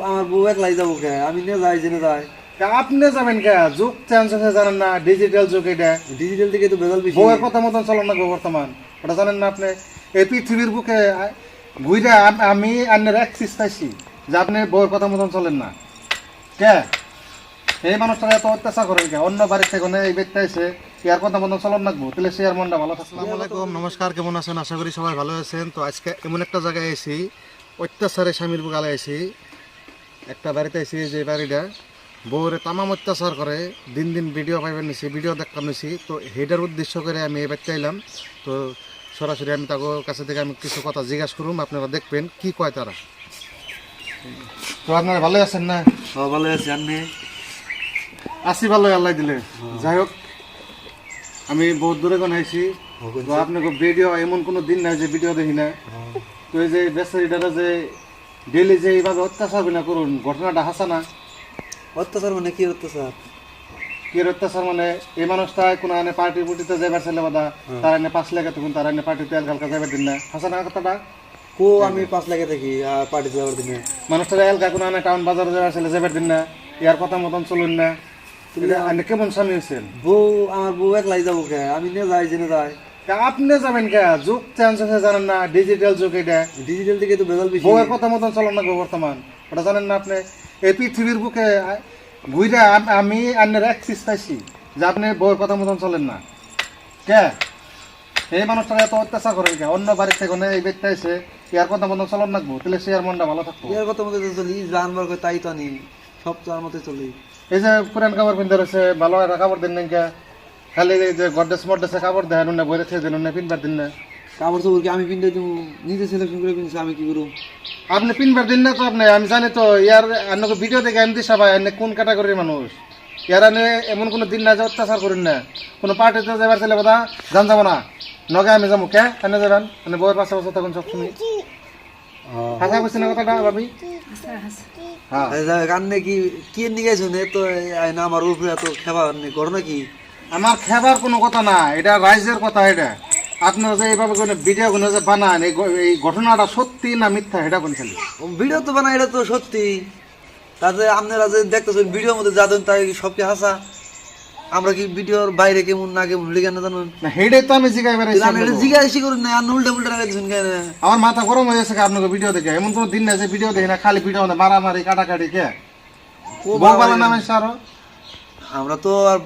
আমার বউ একলাই যাব কে? আমি নিয়ে যাই জেনে যাই। আপনি যাবেন কে? যুগ চেঞ্জ হয়েছে জানেন না? ডিজিটাল যুগ এটা। ডিজিটাল থেকে তো বেজাল বেশি। বউয়ের কথা মতন চলন না গো বর্তমান? ওটা জানেন না আপনি? এই পৃথিবীর বুকে ঘুরে আম- আমি আন্নের অ্যাক্সিস পাইছি যে আপনি বউয়ের কথা মতন চলেন না। কে? এই মানুষটা এত অত্যাচার করেন কে? অন্য বাড়ির থেকে এই ব্যক্তি এসে ইয়ার কথা মতন চলন রাখব তাহলে সে আর মনটা ভালো থাকবে আসসালামু আলাইকুম নমস্কার কেমন আছেন? আশা করি সবাই ভালো আছেন। তো আজকে এমন একটা জায়গায় এসেছি অত্যাচারে স্বামীর বুকালে এসেছি। একটা বাড়িতে এসেছি যে বাড়িটা বউরে তামাম অত্যাচার করে দিন দিন ভিডিও পাইবেন নিছি ভিডিও দেখতাম নিছি। তো হেডার উদ্দেশ্য করে আমি এবার চাইলাম তো সরাসরি আমি তাকে কাছে থেকে আমি কিছু কথা জিজ্ঞাসা করুম আপনারা দেখবেন কি কয় তারা। তো আপনারা ভালো আছেন না? সব ভালো আছে। আর নেই আসি ভালো আল্লাহ দিলে। যাই হোক আমি বহুত দূরে কোন আইছি। তো আপনাকে ভিডিও এমন কোনো দিন নাই যে ভিডিও দেখি না। তো এই যে বেচারিটারা যে ডেলি যে এইভাবে অত্যাচার বিনা করুন ঘটনাটা হাসা না। অত্যাচার মানে কি অত্যাচার? কি অত্যাচার মানে এই মানুষটা কোনো আনে পার্টি পুটিতে যাবার ছেলে বাদা তার এনে পাঁচ লেগে তখন তার এনে পার্টিতে তেল কালকা যাবার দিন না। হাসা না কথাটা? কো আমি পাঁচ লাখে থাকি আর পার্টি যাওয়ার দিনে মানুষটা এলকা কোনো আনে টাউন বাজারে যাবার ছেলে যাবার দিন না ইয়ার কথা মতন চলুন না। কেমন স্বামী হয়েছেন বউ আমার বউ একলাই যাব কে? আমি নিয়ে যাই জেনে যাই। আপনি যাবেন কে যুগ চেঞ্জ হয়েছে জানেন না ডিজিটাল যুগ এটা। ডিজিটাল থেকে তো বেজাল বেশি। বউয়ের কথা মতন চলন না গো বর্তমান। ওটা জানেন না আপনি এই পৃথিবীর বুকে ঘুরে আমি আন্নের অ্যাক্সিস পাইছি যে আপনি বউয়ের কথা মতন চলেন না। কে? এই মানুষটা এত অত্যাচার করেন কে অন্য বাড়ির থেকে না এই ব্যক্তি এসে ইয়ার কথা মতন চলন রাখব তাহলে সে আর মনটা ভালো থাকব ইয়ার কথা মতো চলি জানবার করে তাই তো আনি সব তার মতো চলি। এই যে পুরান কাপড় পিনতে রয়েছে ভালো একটা কাপড় দিন না খালি এই যে গড্ডেস মড্ডেসে কাপড় দেয় না বইরে থেকে দিন না পিনবার দিন না। কাপড় চোপড় কি আমি পিনতে দিব? নিজে সিলেকশন করে পিনছি আমি কি করব? আপনি পিনবার দিন না তো আপনি আমি জানি তো ইয়ার আপনাকে ভিডিও দেখে আমি দিশা ভাই আপনি কোন ক্যাটাগরির মানুষ? ইয়ার আনে এমন কোনো দিন না যে অত্যাচার করেন না। কোনো পার্টিতে যাবার ছেলে কথা জান যাব না। নগে আমি যাব কে? এনে যাবেন? মানে বউয়ের পাশে বছর তখন সব শুনি হাসা না কথাটা ভাবি? হ্যাঁ কান্নে কি কি নিয়ে গেছো নে তো না আমার উপরে এত খেবা ঘটনা কি আমার খেবার কোনো কথা না এটা রাইজের কথা এটা। আপনারা যে এইভাবে কোনো ভিডিও কোনো যে বানান এই ঘটনাটা সত্যি না মিথ্যা এটা কোন খেলি। ভিডিও তো বানা এটা তো সত্যি। তাতে আপনারা যে দেখতেছেন ভিডিওর মধ্যে যা দেন তাই সব কি হাসা? আমরা কি ভিডিওর বাইরে কেমন না কেমন লিখে না জানুন? না হেডে তো আমি জিগাই বেড়াইছি আমি এটা জিজ্ঞাসা করি না আর উল্টা উল্টা রাখাইছেন কেন? আমার মাথা গরম হয়ে গেছে আপনাকে ভিডিও দেখে। এমন কোনো দিন না যে ভিডিও দেখি না খালি ভিডিও মধ্যে মারামারি কাটাকাটি কে? ও বউ বলে নামে আরও আমরা তো আর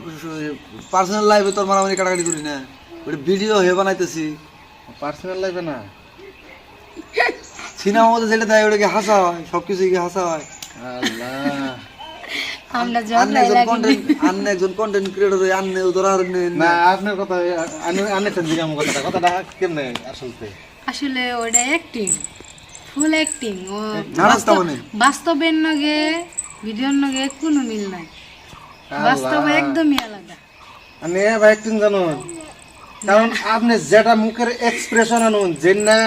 পার্সোনাল লাইফে তো আর মারামারি কাটাকাটি করি না। ওটা ভিডিও হয়ে বানাইতেছি। পার্সোনাল লাইফে না। সিনেমা মধ্যে যেটা দেয় ওটাকে হাসা হয় সব কিছু হাসা হয়। আল্লাহ। আমরা আন্নে কন্টেন্ট আন্নে একজন কন্টেন্ট ক্রিয়েটর আন্নে উদাহরণ নেন না আপনার কথা আনেছেন জিগাম কথাটা। কথাটা কেমনে আসলতে? আসলে ওটা অ্যাক্টিং ফুল অ্যাক্টিং ও নারাজ তা বাস্তবের নগে ভিডিওর নগে কোনো মিল নাই। বাস্তব একদমই আলাদা। আমি ভাই একদিন জানুন কারণ আপনি যেটা মুখের এক্সপ্রেশন আনুন যে না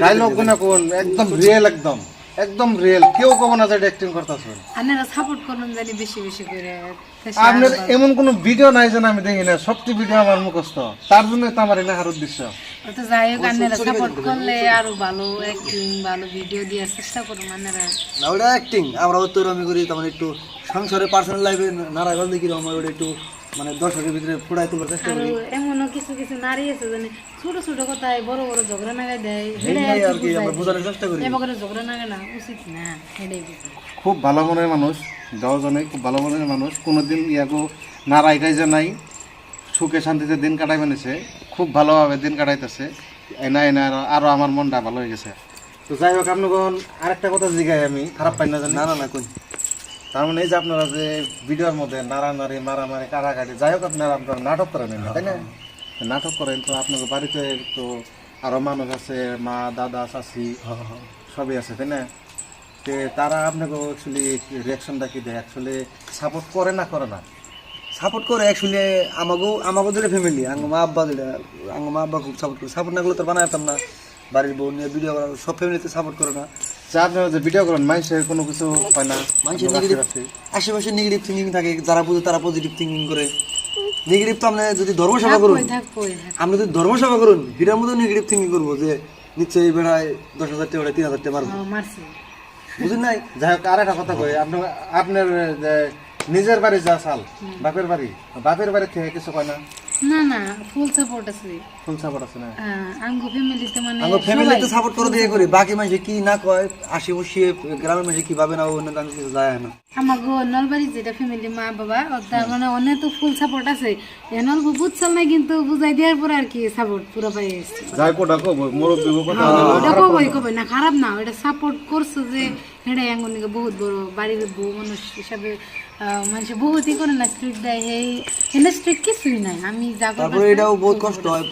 ডায়লগ গুনা কোন একদম রিয়েল একদম। একদম রিয়েল কেউ কব না যে অ্যাক্টিং করতেছেন আপনারা সাপোর্ট করুন জানি বেশি বেশি করে। আপনার এমন কোন ভিডিও নাই যে আমি দেখি না। সবটি ভিডিও আমার মুখস্থ। তার জন্য তো আমার এনে হার উদ্দেশ্য। ভালো। তো যাই হোক আপনারা সাপোর্ট করলে আরও ভালো অ্যাক্টিং ভালো ভিডিও দেওয়ার চেষ্টা করুন আপনারা। না ওটা অ্যাক্টিং আমরা উত্তর আমি করি তেমন একটু সংসারে পার্সোনাল লাইফে নারাজ হলে কি রকম ওটা একটু মানে দর্শকের ভিতরে ফুটাই তোলার চেষ্টা করি। এমনও কিছু কিছু নারী আছে জানে ছোট ছোট কথায় বড় বড় ঝগড়া নাগায় দেয় হেডে আর কি আমরা বোঝানোর চেষ্টা করি। ঝগড়া নাগে না উচিত না হেডে খুব ভালো মনের মানুষ দশজনে খুব ভালো মনের মানুষ। কোনোদিন ইয়াকো নারাই গাইজে নাই সুখে শান্তিতে দিন কাটাই বানিয়েছে খুব ভালোভাবে দিন কাটাইতেছে। এনা এনা আরো- আমার মনটা ভালো হয়ে গেছে। তো যাই হোক আপনার আরেকটা কথা জিগাই আমি খারাপ পাই না জানি। না না না কোন তার মানে এই যে আপনারা যে ভিডিওর মধ্যে নাড়ানাড়ি মারামারি কাটাকাটি যাই হোক আপনারা আপনারা নাটক করেন তাই না? নাটক করেন তো আপনাদের বাড়িতে তো আরও মানুষ আছে মা দাদা চাচি সবই আছে তাই না? তে তারা আপনাকে অ্যাকচুয়ালি রিয়াকশনটা কি দেয়? অ্যাকচুয়ালি সাপোর্ট করে না করে না? সাপোর্ট করে অ্যাকচুয়ালি আমাকেও আমাকেও যেটা ফ্যামিলি আঙ্গ মা আব্বা যেটা আঙ্গ মা আব্বা খুব সাপোর্ট করে। সাপোর্ট না করলে তো বানাইতাম না। বাড়ির বউ নিয়ে ভিডিও করা সব ফ্যামিলিতে সাপোর্ট করে না। যে আপনারা যে ভিডিও করেন মানুষের কোনো কিছু হয় না মানুষের নেগেটিভ আশেপাশে নেগেটিভ থিঙ্কিং থাকে যারা বুঝে তারা পজিটিভ থিঙ্কিং করে। নেগেটিভ তো আপনি যদি ধর্মসভা করুন থাকবই থাকবই থাকবই। আপনি যদি ধর্মসভা করুন ভিড়ের মধ্যে নেগেটিভ থিঙ্কিং করব যে নিশ্চয়ই বেড়ায় দশ হাজার টাকা তিন হাজার টাকা মারবো। ও, নাই? যাই হোক আর একটা কথা কই আপনার আপনার যে নিজের বাড়ি যা চাল বাপের বাড়ি বাপের বাড়ি থেকে কিছু কয় না? না না ফুল সাপোর্ট আছে ফুল সাপোর্ট আছে না? আঙ্গু ফ্যামিলিতে মানে আমার ফ্যামিলিতে সাপোর্ট করে দিয়ে করি। বাকি মানুষ কি না কয় আশি বসিয়ে গ্রামের মানুষ কি ভাবে না অন্য আমি কিছু যায় না। আমার গো নলবাড়ি যেটা ফ্যামিলি মা বাবা তার মানে অনেক তো ফুল সাপোর্ট আছে। এ নলব বুঝছল না কিন্তু বুঝাই দেওয়ার পরে আর কি সাপোর্ট পুরো পাই যাই কোটা কব মুরব্বী কথা ওটা কবই কবই না খারাপ না ওটা সাপোর্ট করছে যে হেডে আঙ্গুনিকে বহুত বড় বাড়ির বউ মানুষ হিসাবে মানুষ বহুতই করে না স্ট্রিট দেয়। এই এনে স্ট্রিট কিছুই নাই আমি যা তারপরে এটাও বহুত কষ্ট হয়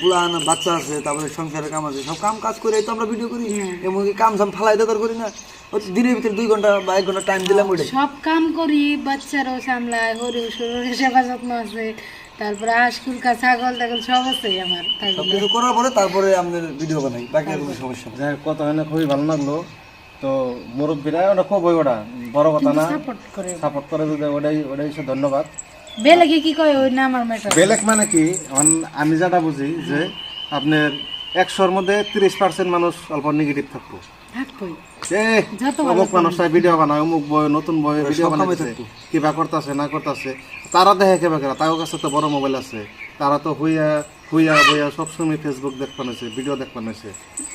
পুলান বাচ্চা আছে তারপরে সংসারের কাম আছে সব কাম কাজ করে তো আমরা ভিডিও করি। এমনকি কাম সাম ফালাই দেওয়ার করি না। ওই দিনের ভিতরে দুই ঘণ্টা বা এক ঘণ্টা টাইম দিলাম ওইটাই। সব কাম করি বাচ্চারাও সামলায় হরিও শরীরের সেবা যত্ন আছে তারপরে হাঁস কুলকা ছাগল টাগল সব আছে আমার সব কিছু করার পরে তারপরে আমাদের ভিডিও বানাই বাকি আর কোনো সমস্যা কথা হয় না খুবই ভালো লাগল। তো মুরব্বীরা ওটা খুব ওই ওটা। বড় কথা না। সাপোর্ট করে। সাপোর্ট করে যদি ওটাই ওটাই হচ্ছে ধন্যবাদ। বেলেগে কি কয় ওই না আমার ম্যাটার বেলেগ মানে কি? আমি যেটা বুঝি যে আপনার একশোর মধ্যে তিরিশ পার্সেন্ট মানুষ অল্প নেগেটিভ থাকব। ভিডিও বানায় অমুক বই নতুন বই ভিডিও বানাচ্ছে কিবা করতেছে না করতেছে। তারা দেখে কেবা কেরা? তার কাছে তো বড় মোবাইল আছে। তারা তো হুইয়া হুইয়া বইয়া সবসময় ফেসবুক দেখ পানেছে ভিডিও দেখ পানেছে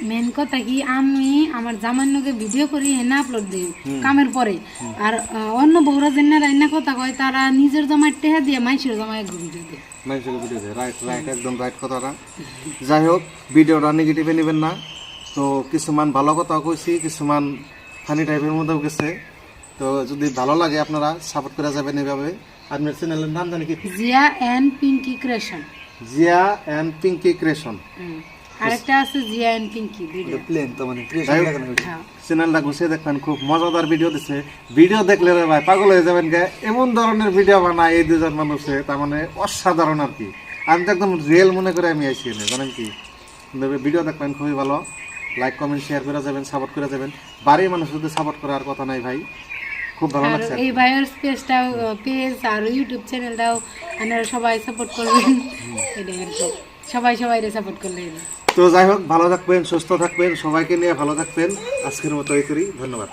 মেন কথা কি আমি আমার জামান্যকে ভিডিও করি এনে আপলোড দিই কামের পরে। আর অন্য বউরা যেন রান্না কথা কয় তারা নিজের জামাই টেহা দিয়ে মানুষের জামাই ভিডিও দেয়। মানুষের ভিডিও দেয়। রাইট রাইট একদম রাইট কথাটা। যাই হোক ভিডিওটা নেগেটিভে নেবেন না। তো কিছুমান ভালো কথাও কইছি কিছুমান ফানি টাইপের মধ্যেও গেছে। তো যদি ভালো লাগে আপনারা সাপোর্ট করে যাবেন এইভাবে। আপনার চ্যানেলের নাম জানি কি? Zia and Pinky creation Zia and Pinky creation. আরেকটা আছে জিয়া অ্যান্ড পিঙ্কি দুইটা প্লেন তো মানে ক্রিয়েশন লাগে না ওইটা। হ্যাঁ। চ্যানেলটা দেখবেন খুব মজাদার ভিডিও দিছে। ভিডিও দেখলে রে ভাই পাগল হয়ে যাবেন গে। এমন ধরনের ভিডিও বানায় এই দুজন মানুষে তার মানে অসাধারণ আর কি। আমি তো একদম রিয়েল মনে করে আমি আইছি জানেন কি? ভিডিও দেখবেন খুবই ভালো। লাইক কমেন্ট শেয়ার করে যাবেন সাপোর্ট করে যাবেন। বাড়ির মানুষ যদি সাপোর্ট করার কথা নাই ভাই খুব ভালো লাগছে। এই ভাইয়ের পেজটাও পেজ আর ইউটিউব চ্যানেলটাও আপনারা সবাই সাপোর্ট করবেন। এটাই আর কি সবাই সবাই সাপোর্ট করলে তো যাই হোক ভালো থাকবেন সুস্থ থাকবেন সবাইকে নিয়ে ভালো থাকবেন। আজকের মতো এই করি ধন্যবাদ।